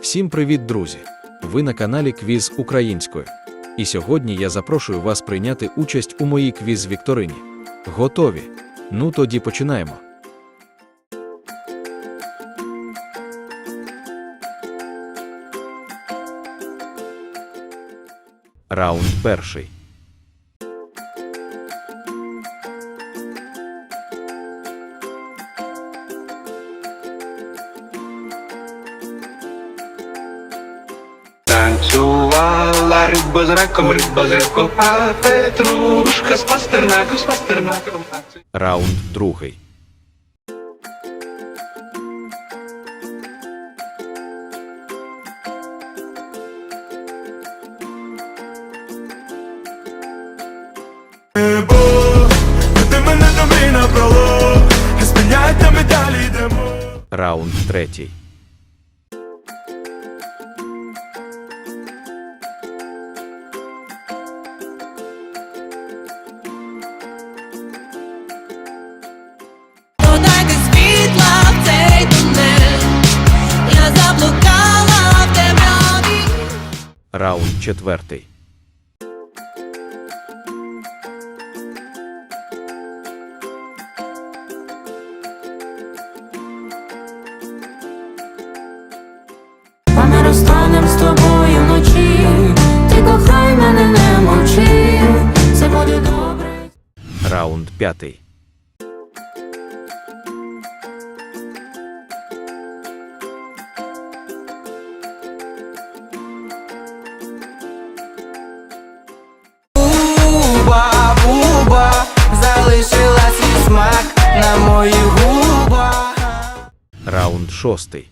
Всім привіт, друзі! Ви на каналі Квіз Українською. І сьогодні я запрошую вас прийняти участь у моїй квіз Вікторині. Готові? Ну тоді починаємо. Раунд перший. Риба з раком, риба з раком, а петрушка з пастернаком, з пастернаком. Раунд другий. Небо, ти Раунд четвертий. А з тобою вночі. Ти кохай мене, не мовчи, все буде добре. Раунд п'ятий. На моїх губах. Раунд шостий.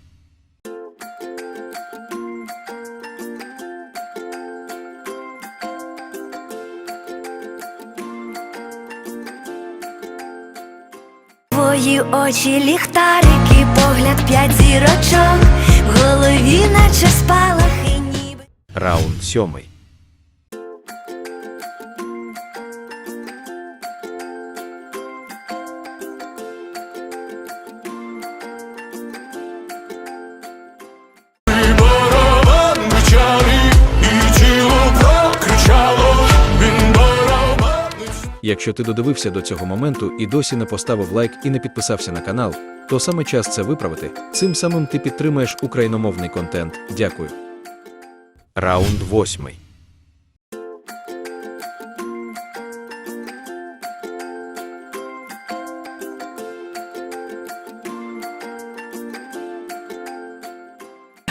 Твої очі ліхтарики, погляд п'ять зірочок, в голові наче спалахи ніби. Раунд сьомий. Якщо ти додивився до цього моменту і досі не поставив лайк і не підписався на канал, то саме час це виправити. Цим самим ти підтримаєш україномовний контент. Дякую. Раунд восьмий.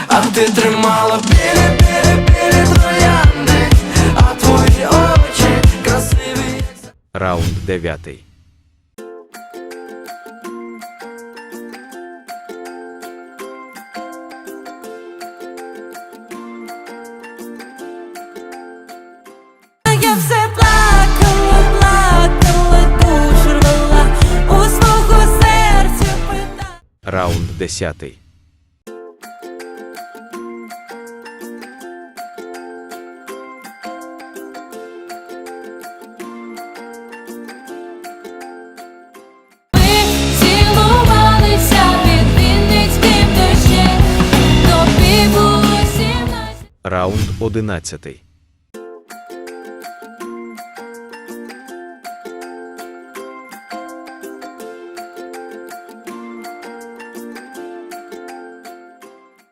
А ти тримала біля, Раунд дев'ятий. Я все плакала, плакала, душу у свого серця питала. Раунд Раунд одинадцятий.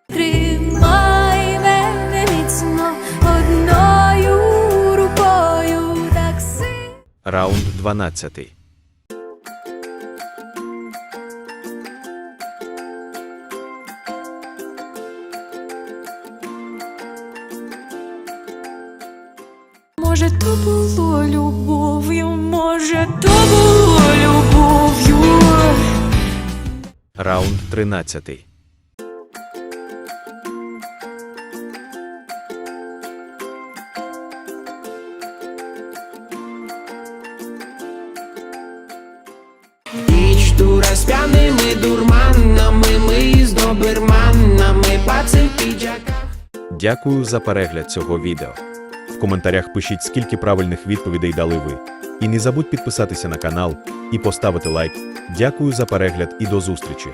Тримай мене міцно одною рукою так сильно. Раунд дванадцятий. Може, то було любов'ю, може, то було любов'ю. Раунд тринадцятий. Ніч дура з п'яними дурманами, ми з доберманами, паци в піджаках. Дякую за перегляд цього відео. В коментарях пишіть, скільки правильних відповідей дали ви. І не забудь підписатися на канал і поставити лайк. Дякую за перегляд і до зустрічі!